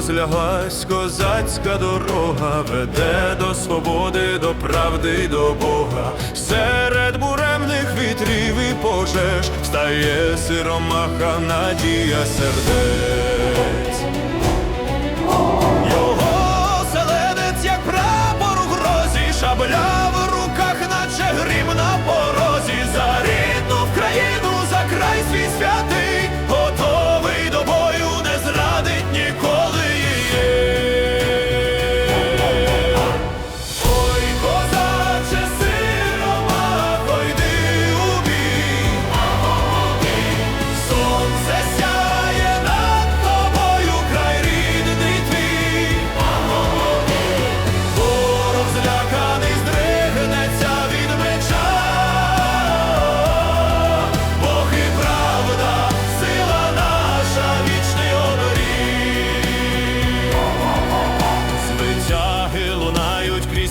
Розляглась козацька дорога веде до свободи, до правди, до Бога. Все стає сиромаха надія сердець.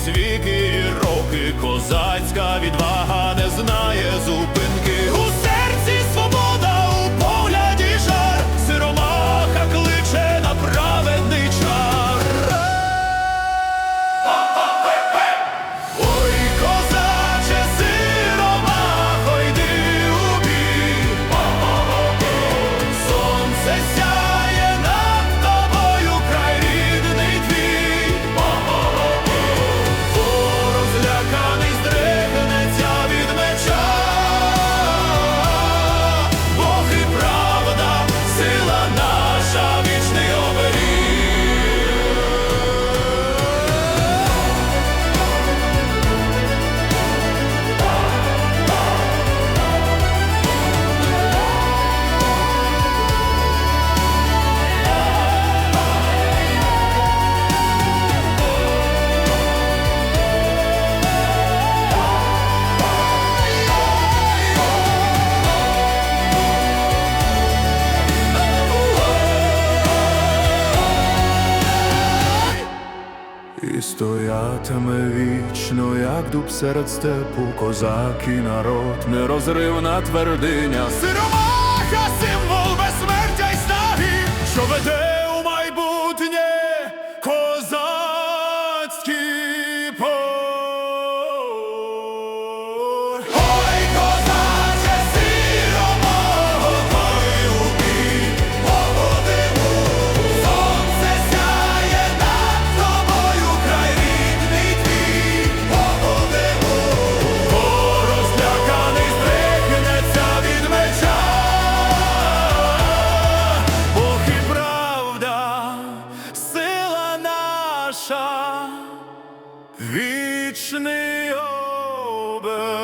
крізь віки роки козацька відвага не знає зуб. стоятиме вічно, як дуб серед степу, козак і народ, нерозривна твердиня, сиромаха, символ безсмертя й снаги, що веде. Robert.